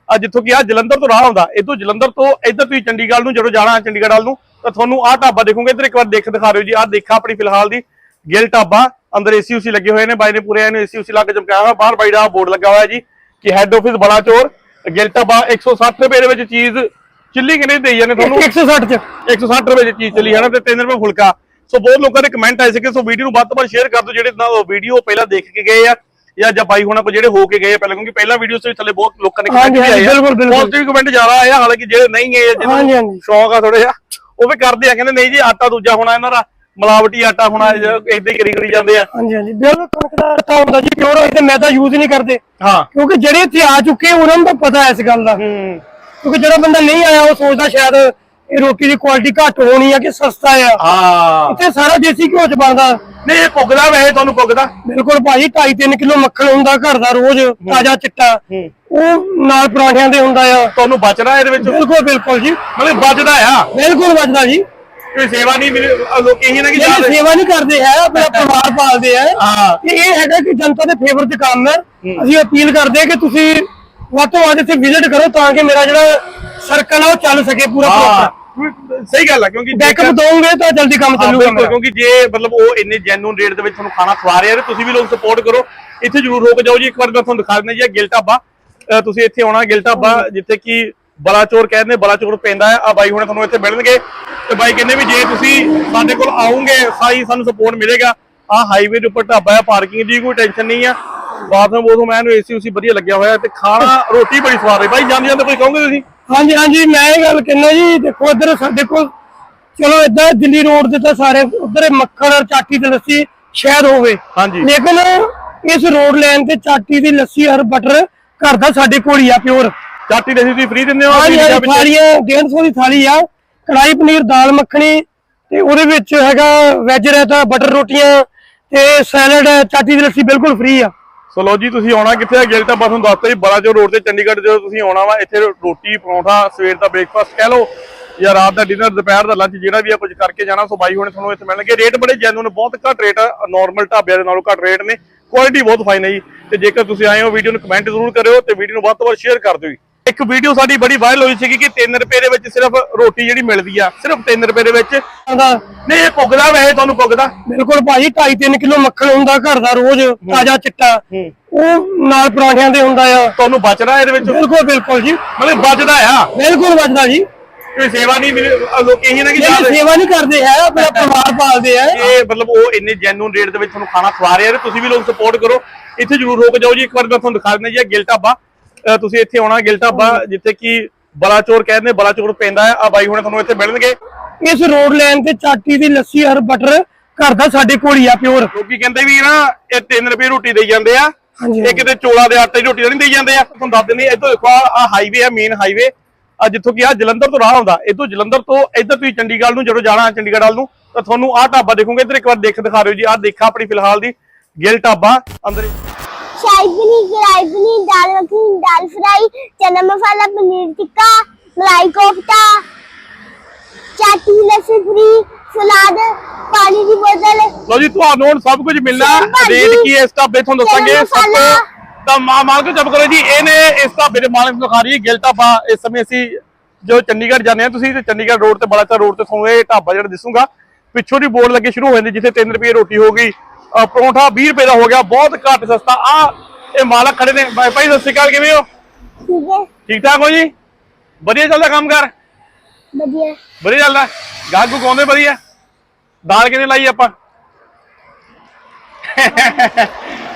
ਆ ਜਿੱਥੋਂ ਕਿ ਆ ਜਲੰਧਰ ਤੋਂ ਰਾਹ ਆਉਂਦਾ ਇਦੋਂ ਜਲੰਧਰ ਤੋਂ ਇੱਧਰ ਤੁਸੀਂ ਚੰਡੀਗੜ੍ਹ ਨੂੰ ਜਦੋਂ ਜਾਣਾ ਚੰਡੀਗੜ੍ਹ ਵੱਲ ਨੂੰ ਤਾਂ ਤੁਹਾਨੂੰ ਆਹ ਢਾਬਾ ਦੇਖੋਗੇ ਇੱਧਰ ਇੱਕ ਵਾਰ ਦੇਖ ਦਿਖਾ ਰਹੇ ਜੀ ਆਹ ਦੇਖਾ ਆਪਣੀ ਫਿਲਹਾਲ ਦੀ ਗਿਲ ਢਾਬਾ। ਅੰਦਰ ਏਸੀ ਉਸੀ ਲੱਗੇ ਹੋਏ ਨੇ ਬਾਈ ਨੇ ਪੂਰੇ ਇਹਨੂੰ ਏਸੀ ਉਸੀ ਲਾ ਕੇ ਚਮਕਾਇਆ ਹੋਇਆ ਬਾਹਰ ਬਾਈ ਦਾ ਬੋਰਡ ਲੱਗਾ ਹੋਇਆ ਜੀ ਕਿ ਹੈੱਡ ਆਫਿਸ ਬੜਾ ਚੋਰ ਗਿਲ ਢਾਬਾ 160 ਰੁਪਏ ਦੇ ਵਿੱਚ ਚੀਜ਼ ਚਿੱਲੀ ਕਿੰਨੇ ਦੇਈ ਜਾਂਦੇ ਤੁਹਾਨੂੰ? 160 'ਚ। 160 ਰੁਪਏ ਦੀ ਚੀਜ਼ ਚੱਲੀ ਨਾ ਤੇ 3 ਰੁਪਏ ਫੁਲਕਾ। ਸੋ ਬਹੁਤ ਲੋਕਾਂ ਦੇ ਕਮੈਂਟ ਆਏ ਸੀ ਕਿ ਸੋ ਵੀਡੀਓ ਨੂੰ ਵੱਧ ਤੋਂ ਵੱਧ ਸ਼ੇਅਰ ਕਰ ਦਿਓ ਜਿਹੜੇ ਨਾ ਵੀਡੀਓ ਪਹਿਲਾਂ ਦੇਖ ਕੇ ਗਏ ਆ ਜਾਂ ਜਾਂ ਬਾਈ ਹੋਣਾ ਕੋ ਜਿਹੜੇ ਹੋ ਕੇ ਗਏ ਆ ਪਹਿਲਾਂ ਕਿਉਂਕਿ ਪਹਿਲਾਂ ਵੀਡੀਓ ਦੇ ਥੱਲੇ ਬਹੁਤ ਲੋਕਾਂ ਨੇ ਹਾਂਜੀ, ਬਿਲਕੁਲ, ਬਿਲਕੁਲ। ਪੋਜ਼ਿਟਿਵ ਕਮੈਂਟ ਜ਼ਿਆਦਾ ਆਇਆ ਹਾਲਾਂਕਿ ਜਿਹੜੇ ਨਹੀਂ ਗਏ ਜਿਹਨਾਂ ਹਾਂਜੀ। ਸ਼ੌਕ ਆ ਥੋੜਾ ਜਿਹਾ ਉਹ ਵੀ ਕਰਦੇ ਆ ਕਹਿੰਦੇ ਨਹੀਂ ਜੀ ਆਟਾ ਦੂਜਾ ਹੋਣਾ ਇਹਨਾਂ ਦਾ ਮਲਾਵਟੀ ਆਟਾ ਹੋਣਾ ਇਦਾਂ ਹੀ ਕਰੀ ਕਰੀ ਜਾਂਦੇ ਆ। ਹਾਂਜੀ ਹਾਂਜੀ। ਬਿਲਕੁਲ ਕਣਕ ਦਾ ਆਟਾ ਹੁੰਦਾ ਜੀ ਪਿਓਰ ਤੇ ਮੈਦਾ ਯੂਜ਼ ਨਹੀਂ ਕਰਦੇ। ਹਾਂ। ਕਿਉਂਕਿ ਜਿਹੜੇ ਇੱਥੇ ਆ ਚੁੱਕੇ ਉਹਨਾਂ ਨੂੰ ਤਾਂ ਪਤਾ ਇਸ ਗੱਲ ਦਾ। ਹੂੰ। ਕਿਉਂਕਿ ਜਿਹੜਾ ਬੰਦਾ ਨਹੀਂ ਆਇਆ ਉਹ ਸੋਚਦਾ ਸ਼ਾਇਦ ਇਹ ਰੋਟੀ ਦੀ ਕੁਆਲਿਟੀ ਘੱਟ ਹੋਣੀ ਆ ਕਿ ਸਸਤਾ ਆ। ਹਾਂ। ਇੱਥੇ ਸਾਰਾ ਦੇਸੀ ਘਿਓ ਚ ਬਣਦਾ। ਨਹੀਂ ਇਹ ਪੁੱਗਦਾ ਵੈਸੇ ਤੁਹਾਨੂੰ ਪੁੱਗਦਾ। ਬਿਲਕੁਲ ਭਾਜੀ 2.5-3 ਕਿਲੋ ਮੱਖਣ ਹੁੰਦਾ ਘਰ ਦਾ ਰੋਜ਼ ਤਾਜ਼ਾ ਚਿੱਟਾ। ਉਹ ਨਾਲ ਪਰਾਂਠਿਆਂ ਦੇ ਹੁੰਦਾ ਆ। ਤੁਹਾਨੂੰ ਬਚਦਾ ਇਹਦੇ ਵਿੱਚ? ਬਿਲਕੁਲ ਬਿਲਕੁਲ ਜੀ। ਮਤਲਬ ਬਚਦਾ ਆ? ਬਿਲਕੁਲ ਵੱਜਦਾ ਜੀ। ਕੋਈ ਸੇਵਾ ਨਹੀਂ ਮਿਲੇ ਲੋਕ ਇਹੀ ਨਾ ਕਿ ਇਹ ਜਾਂਦੇ ਸੇਵਾ ਨਹੀਂ ਕਰਦੇ ਹੈ ਆਪਣਾ ਪਰਿਵਾਰ ਪਾਲਦੇ ਆ। ਹਾਂ। ਤੇ ਇਹ ਹੈਗਾ ਕਿ ਜਨਤਾ ਦੇ ਫੇਵਰ 'ਚ ਕੰਮ ਹੈ। ਅਸੀਂ ਅਪੀਲ ਕਰਦੇ ਕਿ ਤੁਸੀਂ ਵੱਧ ਤੋਂ ਵੱਧ ਇੱਥੇ ਵਿਜ਼ਿਟ ਕਰੋ ਤਾਂ ਕਿ ਮੇਰਾ ਜਿਹੜਾ ਸਰਕਲ ਆ ਉਹ ਚੱਲ ਸਕੇ ਪੂਰਾ ਪ੍ਰੋਪਰ ਸਹੀ ਗੱਲ ਆ ਕਿਉਂਕਿ ਬੈਕਅਪ ਦੋਗੇ ਤਾਂ ਜਲਦੀ ਕੰਮ ਚੱਲੂਗਾ ਕਿਉਂਕਿ ਜੇ ਮਤਲਬ ਉਹ ਇੰਨੇ ਜੈਨੂਨ ਰੇਟ ਦੇ ਵਿੱਚ ਤੁਹਾਨੂੰ ਖਾਣਾ ਖਵਾ ਰਹੇ ਆ ਤੇ ਤੁਸੀਂ ਵੀ ਲੋਕ ਸਪੋਰਟ ਕਰੋ। ਇੱਥੇ ਜਰੂਰ ਹੋ ਕੇ ਜਾਓ ਜੀ ਇੱਕ ਵਾਰ ਮੈਂ ਤੁਹਾਨੂੰ ਦਿਖਾ ਦਿੰਦਾ ਜੀ ਇਹ ਗਿਲ ਢਾਬਾ। ਤੁਸੀਂ ਇੱਥੇ ਆਉਣਾ ਗਿਲ ਢਾਬਾ ਜਿੱਥੇ ਕਿ ਬਲਾਚੌਰ ਕਹਿੰਦੇ ਬਲਾਚੌਰ ਪੈਂਦਾ ਹੈ। ਆ ਬਾਈ ਹੁਣ ਤੁਹਾਨੂੰ ਇੱਥੇ ਮਿਲਣਗੇ। ਤੇ ਬਾਈ ਕਹਿੰਦੇ ਵੀ ਜੇ ਤੁਸੀਂ ਸਾਡੇ ਕੋਲ ਆਉਂਗੇ ਸਾਈ ਸਾਨੂੰ ਸਪੋਰਟ ਮਿਲੇਗਾ। ਆ ਹਾਈਵੇ ਦੇ ਉੱਪਰ ਢਾਬਾ ਹੈ ਪਾਰਕਿੰਗ ਦੀ ਕੋਈ ਟੈਨਸ਼ਨ ਨਹੀਂ ਆ। ਬਾਥਰੂਮ ਬੋਥਰੂਮ ਐਨ ਏਸੀ ਉਸੀ ਵਧੀਆ ਲੱਗਿਆ ਹੋਇਆ ਤੇ ਖਾਣਾ ਰੋਟੀ ਬੜੀ ਸਵਾਦ ਹੈ। ਬਾਈ ਜਾਂਦੇ ਜਾਂਦੇ ਕੋਈ ਕਹੋਗੇ ਤੁਸੀਂ? ਹਾਂਜੀ ਹਾਂਜੀ ਮੈਂ ਇਹ ਗੱਲ ਕਹਿੰਦਾ ਜੀ ਦੇਖੋ ਇੱਧਰ ਸਾਡੇ ਕੋਲ ਚਲੋ ਇਦਾਂ ਦਿੱਲੀ ਰੋਡ ਤੇ ਤਾਂ ਸਾਰੇ ਉਧਰ ਮੱਖਣ ਔਰ ਚਾਟੀ ਤੇ ਲੱਸੀ ਸ਼ਾਇਦ ਹੋਵੇ। ਹਾਂਜੀ। ਲੇਕਿਨ ਇਸ ਰੋਡ ਲਾਈਨ ਤੇ ਚਾਟੀ ਦੀ ਲੱਸੀ ਔਰ ਬਟਰ ਘਰ ਦਾ ਸਾਡੇ ਕੋਲ ਹੀ ਆ ਪਿਓਰ। ਚਾਟੀ ਦੇ ਤੁਸੀਂ ਫ੍ਰੀ ਦਿੰਦੇ ਹੋ ਹਾਂਜੀ ਹਾਂਜੀ? ਥਾਲੀਆਂ 150 ਦੀ ਥਾਲੀ ਆ। ਕੜਾਈ ਪਨੀਰ ਦਾਲ ਮੱਖਣੀ ਤੇ ਉਹਦੇ ਵਿੱਚ ਹੈਗਾ ਵੈਜ ਰਾਇਤਾ ਬਟਰ ਰੋਟੀਆਂ ਤੇ ਸੈਲਡ ਚਾਟੀ ਦੀ ਲੱਸੀ ਬਿਲਕੁਲ ਫ੍ਰੀ ਆ। ਸੋ ਲੋ ਜੀ ਤੁਸੀਂ ਆਉਣਾ ਕਿੱਥੇ ਆ? ਗਿਲਟਾ ਬਸ ਤੁਹਾਨੂੰ ਦੱਸਤਾ ਜੀ ਬਲਾਚੌਰ ਰੋਡ ਤੇ ਚੰਡੀਗੜ੍ਹ ਜਦੋਂ ਤੁਸੀਂ ਆਉਣਾ ਵਾ ਇੱਥੇ ਰੋਟੀ ਪਰੌਂਠਾ ਸਵੇਰ ਦਾ ਬ੍ਰੇਕਫਾਸਟ ਕਹਿ ਲਓ ਜਾਂ ਰਾਤ ਦਾ ਡਿਨਰ ਦੁਪਹਿਰ ਦਾ ਲੰਚ ਜਿਹੜਾ ਵੀ ਆ ਕੁਝ ਕਰਕੇ ਜਾਣਾ। ਸੋ ਬਾਈ ਹੁਣੇ ਤੁਹਾਨੂੰ ਇੱਥੇ ਮਿਲਣਗੇ। ਰੇਟ ਬੜੇ ਜੈਨੂਨ ਬਹੁਤ ਘੱਟ ਰੇਟ ਆ ਨਾਰਮਲ ਢਾਬਿਆਂ ਦੇ ਨਾਲੋਂ ਘੱਟ ਰੇਟ ਨੇ। ਕੁਆਲਿਟੀ ਬਹੁਤ ਫਾਈਨ ਹੈ ਜੀ। ਤੇ ਜੇਕਰ ਤੁਸੀਂ ਆਏ ਹੋ ਵੀਡੀਓ ਨੂੰ ਕਮੈਂਟ ਜ਼ਰੂਰ ਕਰਿਓ ਤੇ ਵੀਡੀਓ ਨੂੰ ਵੱਧ ਤੋਂ ਵੱਧ ਸ਼ੇਅਰ ਕਰ ਦਿਓ ਇੱਕ ਵੀਡੀਓ ਸਾਡੀ ਬੜੀ ਵਾਇਰਲ ਹੋਈ ਸੀਗੀ ਕਿ 3 ਰੁਪਏ ਦੇ ਵਿੱਚ ਸਿਰਫ ਰੋਟੀ ਜਿਹੜੀ ਮਿਲਦੀ ਆ ਸਿਰਫ 3 ਰੁਪਏ ਦੇ ਵਿੱਚ। ਨਹੀਂ ਇਹ ਪੁੱਗਦਾ ਵੈਸੇ ਤੁਹਾਨੂੰ ਪੁੱਗਦਾ ਬਿਲਕੁਲ ਭਾਜੀ 2.5-3 ਕਿਲੋ ਮੱਖਣ ਹੁੰਦਾ ਘਰ ਦਾ ਰੋਜ਼ ਤਾਜ਼ਾ ਚਿੱਟਾ। ਉਹ ਨਾਲ ਪਰਾਂਠਿਆਂ ਦੇ ਹੁੰਦਾ ਆ। ਤੁਹਾਨੂੰ ਬਚਦਾ ਇਹਦੇ ਵਿੱਚ? ਬਿਲਕੁਲ ਬਿਲਕੁਲ ਜੀ। ਮਤਲਬ ਬਚਦਾ ਆ? ਬਿਲਕੁਲ ਵੱਜਦਾ ਜੀ। ਕੋਈ ਸੇਵਾ ਨਹੀਂ ਮਿਲੇ ਲੋਕ ਇਹੀ ਨਾ ਕਿ ਇਹ ਜਾਂਦੇ ਸੇਵਾ ਨਹੀਂ ਕਰਦੇ ਹੈ ਆਪਣਾ ਪਰਿਵਾਰ ਪਾਲਦੇ ਆ। ਇਹ ਮਤਲਬ ਉਹ ਇੰਨੇ ਜੈਨੂਨ ਰੇਟ ਦੇ ਵਿੱਚ ਤੁਹਾਨੂੰ ਖਾਣਾ ਖਵਾ ਰਹੇ ਆ ਤੇ ਤੁਸੀਂ ਵੀ ਲੋਕ ਸਪੋਰਟ ਕਰੋ। ਇੱਥੇ ਜਰੂਰ ਹੋ ਕੇ ਜਾਓ ਜੀ ਇੱਕ ਵਾਰ ਮੈਂ ਤੁਹਾਨੂੰ ਦਿਖਾ ਦਿੰਦਾ ਜੀ ਇਹ ਗਿਲ ਢਾਬਾ। ਅਹ ਤੁਸੀਂ ਇੱਥੇ ਆਉਣਾ ਗਿਲ ਢਾਬਾ ਜਿੱਥੇ ਕਿ ਬਲਾਚੌਰ ਕਹਿੰਦੇ ਬਲਾਚੌਰ ਪੈਂਦਾ ਹੈ ਆ ਬਾਈ ਹੁਣੇ ਤੁਹਾਨੂੰ ਇੱਥੇ ਮਿਲਣਗੇ। ਇਸ ਰੋਡ ਲਾਈਨ ਤੇ ਚਾਟੀ ਦੀ ਲੱਸੀ ਬਟਰ ਘਰ ਦਾ ਸਾਡੇ ਕੋਲ ਹੀ ਆ ਪਿਓਰ ਲੋਕੀ ਕਹਿੰਦੇ ਵੀ ਨਾ ਇਹ 3 ਰੁਪਏ ਰੋਟੀ ਦੇਈ ਜਾਂਦੇ ਆ। ਹਾਂਜੀ, ਇਹ ਕਿਤੇ ਚੋਲਾ ਦੇ ਆਟੇ ਦੀ ਰੋਟੀ ਤਾਂ ਨਹੀਂ ਦੇਈ ਜਾਂਦੇ ਆ। ਤੁਹਾਨੂੰ ਦੱਸ ਦਿੰਦੇ ਇੱਧਰ ਦੇਖੋ ਆ ਹਾਈਵੇ ਆ ਮੇਨ ਹਾਈਵੇ ਆ ਜਿੱਥੋਂ ਕਿ ਆ ਜਲੰਧਰ ਤੋਂ ਰਾਹ ਆਉਂਦਾ ਇਦੋਂ ਜਲੰਧਰ ਤੋਂ ਇੱਧਰ ਤੁਸੀਂ ਚੰਡੀਗੜ੍ਹ ਨੂੰ ਜਦੋਂ ਜਾਣਾ ਚੰਡੀਗੜ੍ਹ ਵੱਲ ਨੂੰ ਤਾਂ ਤੁਹਾਨੂੰ ਆ ਢਾਬਾ ਦੇਖੋਗੇ ਇੱਧਰ ਇੱਕ ਵਾਰ ਦੇਖ ਦਿਖਾ ਰਿਹਾ ਜੀ ਆ ਦੇਖਾ ਆਪਣੀ ਫਿਲਹਾਲ ਦੀ ਗਿਲ ਢਾਬਾ ਅੰਦਰ ਸ਼ਾਹੀ ਪਨੀਰ ਕੜਾਈ ਪਨੀਰ ਦਾਲ ਮੱਖਣੀ ਦਾਲ ਫਰਾਈ ਚਨਾ ਮਸਾਲਾ ਪਨੀਰ ਟਿੱਕਾ ਮਲਾਈ ਕੋਫਤਾ ਚਾਟੀ ਲੱਸੀ ਫਰੀ ਸਲਾਦ ਪਾਣੀ ਦੀ ਬੋਤਲ। ਲੋ ਜੀ ਤੁਹਾਨੂੰ ਹੁਣ ਸਭ ਤਾਂ ਮਾਲਕ ਜਬ ਕਰੋ ਜੀ ਇਹਨੇ ਇਸ ਦਾ ਮੇਰੇ ਮਾਲਕ ਨੂੰ ਖਾ ਰਹੀ ਗਿਲਟਾਪਾ ਇਸ ਸਮੇਂ ਅਸੀਂ ਜੋ ਚੰਡੀਗੜ੍ਹ ਜਾਂਦੇ ਆ ਤੁਸੀਂ ਤੇ ਚੰਡੀਗੜ੍ਹ ਰੋਡ ਤੇ ਬੜਾਚਾ ਰੋਡ ਤੇ ਤੁਹਾਨੂੰ ਇਹ ਢਾਬਾ ਜਿਹੜਾ ਦਿਸੂਗਾ ਪਿੱਛੋਂ ਦੀ ਬੋਰਡ ਲੱਗੇ ਸ਼ੁਰੂ ਹੋ ਜਾਂਦੇ ਜਿੱਥੇ 3 ਰੁਪਏ ਰੋਟੀ ਹੋ ਗਈ। ਪਰੌਂਠਾ 20 ਰੁਪਏ ਦਾ ਹੋ ਗਿਆ ਬਹੁਤ ਘੱਟ ਸਸਤਾ। ਆ ਇਹ ਮਾਲਕ ਖੜੇ ਨੇ। ਭਾਈ ਭਾਈ ਸਤਿ ਸ਼੍ਰੀ ਅਕਾਲ ਕਿਵੇਂ ਹੋ? ਠੀਕ ਠਾਕ ਹੋ ਜੀ? ਵਧੀਆ ਚੱਲਦਾ ਕੰਮ ਕਰ? ਵਧੀਆ। ਵਧੀਆ ਚੱਲਦਾ? ਗਾਗੂ ਗਾਉਂਦੇ ਵਧੀਆ? ਦਾਲ ਕਿਨੇ ਲਾਈ ਆਪਾਂ?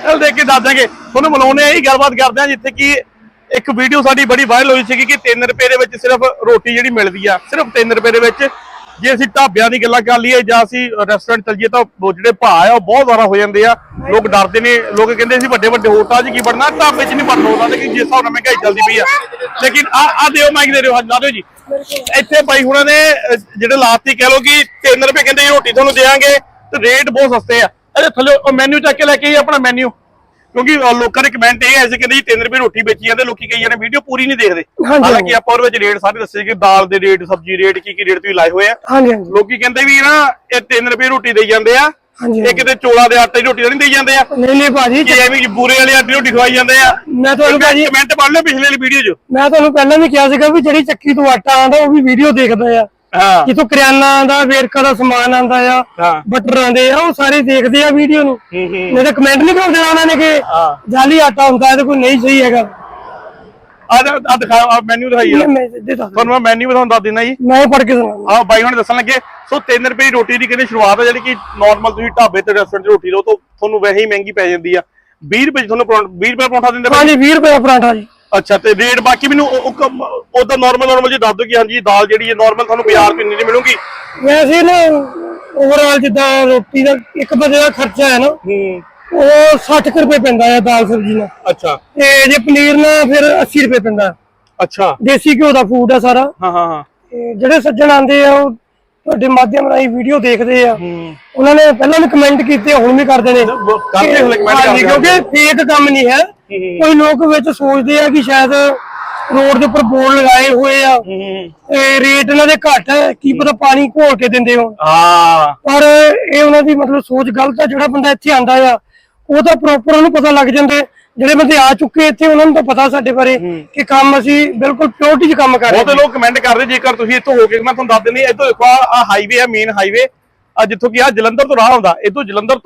ਚਲ ਦੇਖ ਕੇ ਦੱਸ ਦਾਂਗੇ ਤੁਹਾਨੂੰ ਮਿਲਾਉਣੇ ਆ ਹੀ ਗੱਲਬਾਤ ਕਰਦੇ ਆ ਜਿੱਥੇ ਕਿ ਇੱਕ ਵੀਡੀਓ ਸਾਡੀ ਬੜੀ ਵਾਇਰਲ ਹੋਈ ਸੀਗੀ ਕਿ 3 ਰੁਪਏ ਦੇ ਵਿੱਚ ਸਿਰਫ ਰੋਟੀ ਜਿਹੜੀ ਮਿਲਦੀ ਆ, ਸਿਰਫ 3 ਰੁਪਏ ਦੇ ਵਿੱਚ। ਜੇ ਅਸੀਂ ਢਾਬਿਆਂ ਦੀ ਗੱਲਾਂ ਕਰ ਲਈਏ ਜਾਂ ਅਸੀਂ ਰੈਸਟੋਰੈਂਟ ਚੱਲ ਜਾਈਏ ਤਾਂ ਜਿਹੜੇ ਭਾਅ ਆ, ਉਹ ਬਹੁਤ ਜ਼ਿਆਦਾ ਹੋ ਜਾਂਦੇ ਆ। ਲੋਕ ਡਰਦੇ ਨੇ, ਲੋਕ ਕਹਿੰਦੇ ਸੀ ਵੱਡੇ ਵੱਡੇ ਹੋਟਲਾਂ 'ਚ ਕੀ ਬਣਨਾ, ਢਾਬੇ 'ਚ ਨਹੀਂ ਬਣਨਾ ਹੁੰਦਾ, ਲੇਕਿਨ ਜਿਸ ਹਿਸਾਬ ਨਾਲ ਮਹਿੰਗਾਈ ਚੱਲਦੀ ਪਈ ਆ। ਲੇਕਿਨ ਆ ਆ ਦਿਓ ਮਾਈਕ ਦੇ ਦਿਓ, ਹਾਂ, ਲਾ ਦਿਓ ਜੀ। ਇੱਥੇ ਬਾਈ ਹੁਣਾਂ ਨੇ ਜਿਹੜੇ ਲਾਸਤੀ ਕਹਿ ਲੋ ਕਿ 3 ਰੁਪਏ ਕਹਿੰਦੇ ਰੋਟੀ ਤੁਹਾਨੂੰ ਦੇਾਂਗੇ ਤੇ ਰੇਟ ਬਹੁਤ ਸਸਤੇ ਆ। ਅਰੇ ਥੱਲੇ ਉਹ ਮੈਨੂ ਚੱਕ ਕੇ ਲੈ ਕੇ ਆਈ ਆਪਣਾ ਮੈਨੂ ਕਿਉਂਕਿ ਲੋਕਾਂ ਦੇ ਕਮੈਂਟ ਇਹ ਐਸੇ ਕਹਿੰਦੇ ਜੀ 3 ਰੁਪਏ ਰੋਟੀ ਵੇਚੀ ਜਾਂਦੇ ਲੋਕੀ ਕਈ ਜਾਂਦੇ ਵੀਡੀਓ ਪੂਰੀ ਨਹੀਂ ਦੇਖਦੇ। ਹਾਂਜੀ। ਹਾਲਾਂਕਿ ਆਪਾਂ ਉਹਦੇ ਵਿੱਚ ਰੇਟ ਸਾਰੇ ਦੱਸੇ ਕਿ ਦਾਲ ਦੇ ਰੇਟ ਸਬਜ਼ੀ ਰੇਟ ਕੀ ਕੀ ਰੇਟ ਤੁਸੀਂ ਲਾਏ ਹੋਏ ਆ। ਹਾਂਜੀ ਹਾਂਜੀ। ਲੋਕੀ ਕਹਿੰਦੇ ਵੀ ਨਾ ਇਹ 3 ਰੁਪਏ ਰੋਟੀ ਦੇਈ ਜਾਂਦੇ ਆ। ਹਾਂਜੀ ਇਹ ਕਿਤੇ ਚੋਲਾ ਦੇ ਆਟੇ ਦੀ ਰੋਟੀ ਤਾਂ ਨਹੀਂ ਦੇਈ ਜਾਂਦੇ ਆ। ਨਹੀਂ ਨਹੀਂ ਭਾਜੀ ਕਿ ਐਵੇਂ ਕਿ ਬੂਰੇ ਵਾਲੀ ਆਟੇ ਦੀ ਰੋਟੀ ਖਵਾਈ ਜਾਂਦੇ ਆ। ਮੈਂ ਤੁਹਾਨੂੰ ਭਾਜੀ ਕਮੈਂਟ ਪੜ੍ਹ ਲਿਓ ਪਿਛਲੇ ਵਾਲੀ ਵੀਡੀਓ 'ਚ। ਮੈਂ ਤੁਹਾਨੂੰ ਪਹਿਲਾਂ ਵੀ ਕਿਹਾ ਸੀਗਾ ਵੀ ਜਿਹੜੀ ਚੱਕੀ ਤੋਂ ਆਟਾ ਆਂਦਾ ਉਹ ਵੀ ਵੀਡੀਓ ਦੇਖਦਾ ਆ। ਹਾਂ। ਜਿੱਥੋਂ ਕਰਿਆਨਾ ਆਂਦਾ ਵੇਰਕਾ ਦਾ ਸਮਾਨ ਆਂਦਾ ਆ ਹਾਂ। ਬਟਰ ਆਂਦੇ ਆ ਉਹ ਸਾਰੇ ਦੇਖਦੇ ਆ ਵੀਡੀਓ ਨੂੰ। ਨਹੀਂ ਤਾਂ ਕਮੈਂਟ ਨਹੀਂ ਕਰਦੇ ਉਹਨਾਂ ਨੇ ਕਿ ਜਾਲੀ ਆਟਾ ਹੁੰਦਾ ਹੈ ਤੇ ਕੋਈ ਨਹੀਂ ਸਹੀ ਹੈਗਾ। ਆ ਆ ਦਿਖਾ ਆ ਮੈਨੂ ਦਿਖਾਈ ਤੁਹਾਨੂੰ ਮੈਂ ਮੈਨੂ ਤੁਹਾਨੂੰ ਦੱਸ ਦਿੰਦਾ ਜੀ। ਮੈਂ ਪੜ ਕੇ ਸੁਣਾਉਂਦਾ ਆਹ ਬਾਈ ਹੁਣ ਦੱਸਣ ਲੱਗੇ ਸੋ 3 ਰੁਪਏ ਦੀ ਰੋਟੀ ਦੀ ਕਹਿੰਦੇ ਸ਼ੁਰੂਆਤ ਹੈ ਜਿਹੜੀ ਕਿ ਨਾਰਮਲ ਤੁਸੀਂ ਢਾਬੇ ਤੇ ਰੈਸਟੋਰੈਂਟ 'ਚ ਰੋਟੀ ਲਓ ਤਾਂ ਤੁਹਾਨੂੰ ਵੈਸੇ ਹੀ ਮਹਿੰਗੀ ਪੈ ਜਾਂਦੀ ਆ। 20 ਰੁਪਏ ਤੁਹਾਨੂੰ ਪਰੌਂਠ- 20 ਰੁਪਏ ਪਰੌਂਠਾ ਦਿੰਦੇ ਹਾਂਜੀ 20 ਰੁਪਏ ਦਾ ਪਰਾਂਠਾ ਜੀ। ਅੱਛਾ ਤੇ ਰੇਟ ਬਾਕੀ ਮੈਨੂੰ ਉਹ ਤਾਂ ਨਾਰਮਲ ਨਾਰਮਲ ਜੀ ਦੱਸ ਦਿਓ ਕਿ ਹਾਂਜੀ ਦਾਲ ਜਿਹੜੀ ਹੈ ਨਾਰਮਲ ਤੁਹਾਨੂੰ ਬਾਜ਼ਾਰ ਇੰਨੀ ਦੀ ਮਿਲੂਗੀ? ਵੈਸੇ ਨਾ ਓਵਰਆਲ ਜਿੱਦਾਂ ਰੋਟੀ ਦਾ ਇੱਕ ਬੰਦੇ ਦਾ ਖਰਚਾ ਹੈ ਨਾ ਹੂੰ। ਉਹ 60 ਕੁ ਰੁਪਏ ਪੈਂਦਾ ਹੈ ਦਾਲ ਸਬਜ਼ੀ ਨਾਲ। ਅੱਛਾ। ਤੇ ਜੇ ਪਨੀਰ ਨਾਲ ਫਿਰ 80 ਰੁਪਏ ਪੈਂਦਾ। ਅੱਛਾ। ਦੇਸੀ ਘਿਓ ਦਾ ਫੂਡ ਹੈ ਸਾਰਾ। ਹਾਂ ਹਾਂ ਹਾਂ। ਤੇ ਜਿਹੜੇ ਸੱਜਣ ਆਂਦੇ ਆ ਉਹ ਤੁਹਾਡੇ ਮਾਧਿਅਮ ਰਾਹੀਂ ਵੀਡੀਓ ਦੇਖਦੇ ਆ। ਉਹਨਾਂ ਨੇ ਪਹਿਲਾਂ ਵੀ ਕਮੈਂਟ ਕੀਤੇ ਹੁਣ ਵੀ ਕਰਦੇ ਨੇ। ਕਰਦੇ ਹੋਣੇ ਹਾਂਜੀ, ਕਰਦੇ ਆ। ਕਿਉਂਕਿ ਫੇਕ ਕੰਮ ਨਹੀਂ ਹੈ। ਕੋਈ ਲੋਕ ਵਿੱਚ ਸੋਚਦੇ ਆ ਕਿ ਸ਼ਾਇਦ ਰੋਡ ਦੇ ਉੱਪਰ ਬੋਰਡ ਲਗਾਏ ਹੋਏ ਆ। ਹੂੰ। ਤੇ ਰੇਟ ਇਹਨਾਂ ਦੇ ਘੱਟ ਹੈ ਕੀ ਪਤਾ ਪਾਣੀ ਘੋਲ ਕੇ ਦਿੰਦੇ ਹੋ ਹਾਂ। ਪਰ ਇਹ ਉਹਨਾਂ ਦੀ ਮਤਲਬ ਸੋਚ ਗਲਤ ਆ ਜਿਹੜਾ ਬੰਦਾ ਇੱਥੇ ਆਂਦਾ ਆ ਉਹ ਤਾਂ ਪ੍ਰੋਪਰ ਉਹਨੂੰ ਪਤਾ ਲੱਗ ਜਾਂਦੇ। ਜਿਹੜੇ ਬੰਦੇ ਆ ਚੁੱਕੇ ਇੱਥੇ ਉਹਨਾਂ ਨੂੰ ਤਾਂ ਪਤਾ ਸਾਡੇ ਬਾਰੇ ਕਿ ਕੰਮ ਅਸੀਂ ਬਿਲਕੁਲ ਪਿਓਰਟੀ 'ਚ ਕੰਮ ਕਰ ਰਹੇ ਬਹੁਤੇ ਲੋਕ ਕਮੈਂਟ ਕਰਦੇ ਜੇਕਰ ਤੁਸੀਂ ਇੱਥੋਂ ਹੋ ਕੇ ਮੈਂ ਤੁਹਾਨੂੰ ਦੱਸ ਦਿੰਦੀ ਇੱਥੋਂ ਦੇਖੋ ਆ ਹਾਈਵੇ ਆ ਮੇਨ ਹਾਈਵੇ ਆ ਜਿੱਥੋਂ ਕਿ ਆ ਜਲੰਧਰ ਤੋਂ ਰਾਹ ਆਉਂਦਾ ਇੱਥੋਂ ਜਲੰਧਰ ਤੋਂ